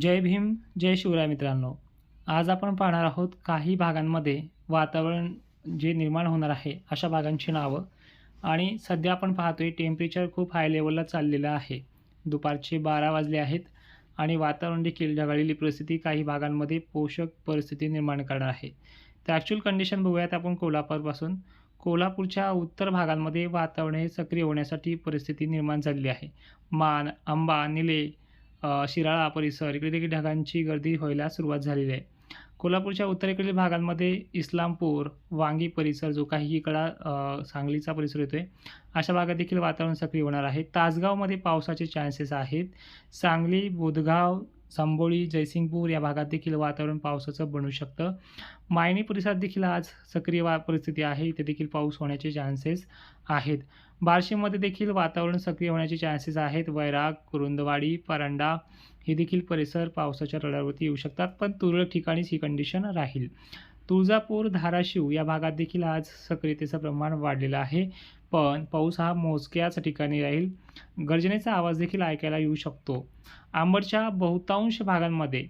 जय भीम जय शिवराय मित्रांनो. आज आपण पाहणार आहोत काही भागांमध्ये वातावरण जे निर्माण होणार आहे अशा भागांची नावं. आणि सध्या आपण पाहतोय टेम्परेचर खूप हाय लेवलला चाललेलं आहे. दुपारचे बारा वाजले आहेत आणि वातावरण देखील ढगाळलेली परिस्थिती काही भागांमध्ये पोषक परिस्थिती निर्माण करणार आहे. तर ॲक्च्युअल कंडिशन बघूयात आपण कोल्हापूरपासून. कोल्हापूरच्या उत्तर भागांमध्ये वातावरण हे सक्रिय होण्यासाठी परिस्थिती निर्माण झालेली आहे. मान आंबा निले शिराळा परिसर. इकडे देखील ढगांची गर्दी व्हायला सुरुवात झालेली आहे. कोल्हापूरच्या उत्तरेकडील भागांमध्ये इस्लामपूर वांगी परिसर जो काही इकडा सांगलीचा परिसर येतो आहे अशा भागात देखील वातावरण सक्रिय होणार आहे. तासगावमध्ये पावसाचे चान्सेस आहेत. सांगली बुधगाव संबोळी जयसिंगपूर या भागात देखील वातावरण पावसाचं बनू शकतं. मायणी परिसरात देखील आज सक्रिय वा परिस्थिती आहे. इथे देखील पाऊस होण्याचे चान्सेस आहेत. बार्शीमध्ये देखील वातावरण सक्रिय होण्याचे चान्सेस आहेत. वैराग कुरुंदवाडी परांडा हे देखील परिसर पावसाच्या रडारवरती येऊ शकतात. पण तुरळक ठिकाणीच ही कंडिशन राहील. तुळजापूर धाराशिव या भागात देखील आज सक्रियतेचं प्रमाण वाढलेलं आहे. पण पाऊस हा मोजक्याच ठिकाणी राहील. गर्जनेचा आवाज देखील ऐकायला येऊ शकतो. आंबडच्या बहुतांश भागांमध्ये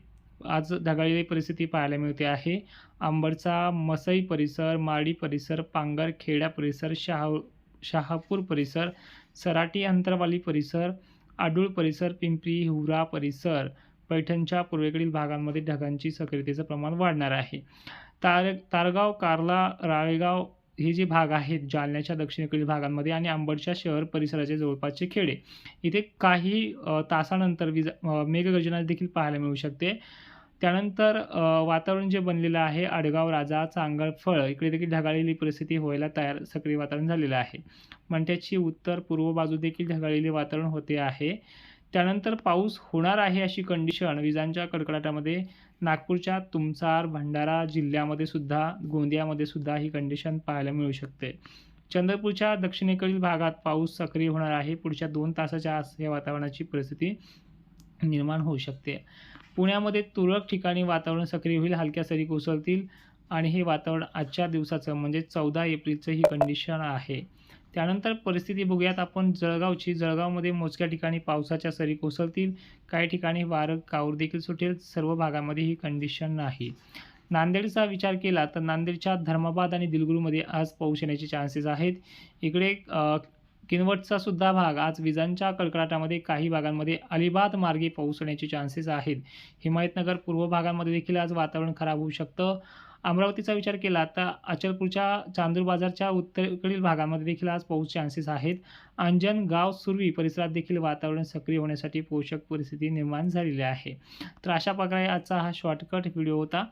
आज ढगाळलेली परिस्थिती पाहायला मिळते आहे. आंबडचा मसई परिसर माडी परिसर पांगर खेड्या परिसर शहा शहापूर परिसर सराटी अंतरवाली परिसर आडूळ परिसर पिंपरी हिवरा परिसर पैठणच्या पूर्वेकडील भागांमध्ये ढगांची सक्रियतेचं प्रमाण वाढणार आहे. तार तारगाव कार्ला राळेगाव हे जे भाग आहेत जालन्याच्या दक्षिणेकडील भागांमध्ये आणि अंबडच्या शहर परिसराचे जवळपासचे खेडे इथे काही तासानंतर विज मेघगर्जना देखील पाहायला मिळू शकते. त्यानंतर वातावरण जे बनलेलं आहे आडगाव राजा चांगळफळ इकडे देखील ढगाळलेली परिस्थिती व्हायला तयार सक्रिय वातावरण झालेलं आहे. मंठ्याची उत्तर पूर्व बाजू देखील ढगाळलेले वातावरण होते आहे. त्यानंतर पाऊस होणार आहे अशी कंडिशन विजांच्या कडकडाटामध्ये. नागपूरच्या तुमसार भंडारा जिल्ह्यामध्ये सुद्धा गोंदियामध्ये सुद्धा ही कंडिशन पाहायला मिळू शकते. चंद्रपूरच्या दक्षिणेकडील भागात पाऊस सक्रिय होणार आहे. पुढच्या दोन तासाच्या आस या वातावरणाची परिस्थिती निर्माण होऊ शकते. पुण्यामध्ये तुरळक ठिकाणी वातावरण सक्रिय होईल. हलक्या सरी कोसळतील. आणि हे वातावरण आजच्या दिवसाचं म्हणजे चौदा एप्रिलचं ही कंडिशन आहे. त्यानंतर परिस्थिती बघूयात आपण. जळगावची जळगावमध्ये मोजक्या ठिकाणी पावसाच्या सरी कोसळतील. काही ठिकाणी वारं कावर देखील सुटेल. सर्व भागामध्ये ही कंडिशन नाही. नांदेडचा विचार केला तर नांदेडच्या धर्माबाद आणि दिलगुरूमध्ये आज पाऊस येण्याचे चान्सेस आहेत. इकडे किनवटचा सुद्धा भाग. आज विजांच्या कडकडाटामध्ये काही भागांमध्ये अलिबाग मार्गे पाऊस होण्याचे चान्सेस आहेत. हिमायतनगर पूर्व भागांमध्ये देखील आज वातावरण खराब होऊ शकतं. अमरावतीचा विचार केला तर अचलपूरच्या चांदूर बाजारच्या उत्तरेकडील भागामध्ये देखील आज पाऊस चान्सेस आहेत. अंजन गाव सुरवी परिसरात देखील वातावरण सक्रिय होण्यासाठी पोषक परिस्थिती निर्माण झालेली आहे. तर अशा प्रकारे आजचा हा शॉर्टकट व्हिडिओ होता.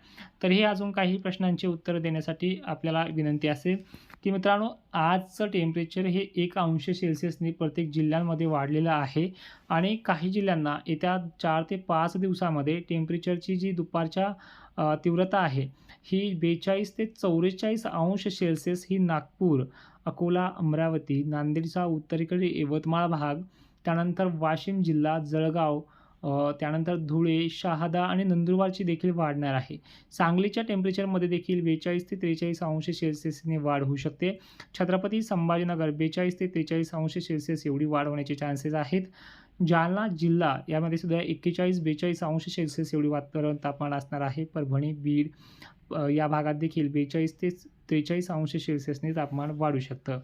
तरीही अजून काही प्रश्नांची उत्तरं देण्यासाठी आपल्याला विनंती असेल. की मित्रांनो आजचं टेम्परेचर हे एक अंश सेल्सिअसनी प्रत्येक जिल्ह्यांमध्ये वाढलेलं आहे. आणि काही जिल्ह्यांना येत्या चार ते पाच दिवसामध्ये टेम्परेचरची जी दुपारच्या तीव्रता आहे ही बेचाळीस ते चौवेचाळीस अंश सेल्सिअस ही नागपूर अकोला अमरावती नांदेडचा उत्तरेकडील यवतमाळ भाग त्यानंतर वाशिम जिल्हा जळगाव त्यानंतर धुळे शहादा आणि नंदुरबारची देखील वाढणार आहे. सांगलीच्या टेम्परेचरमध्ये देखील बेचाळीस ते त्रेचाळीस अंश सेल्सिअसने वाढ होऊ शकते. छत्रपती संभाजीनगर बेचाळीस ते त्रेचाळीस अंश सेल्सिअस एवढी वाढ होण्याचे चान्सेस आहेत. जालना जिल्हा यामध्ये सुद्धा एक्केचाळीस बेचाळीस अंश सेल्सिअस एवढी वातावरण तापमान असणार आहे. परभणी बीड या भागात देखील बेचाळीस ते त्रेचाळीस अंश सेल्सिअसने तापमान वाढू शकतं.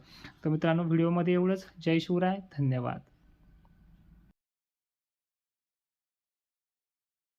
तर मित्रांनो व्हिडिओमध्ये एवढंच. जय शिवराय. धन्यवाद.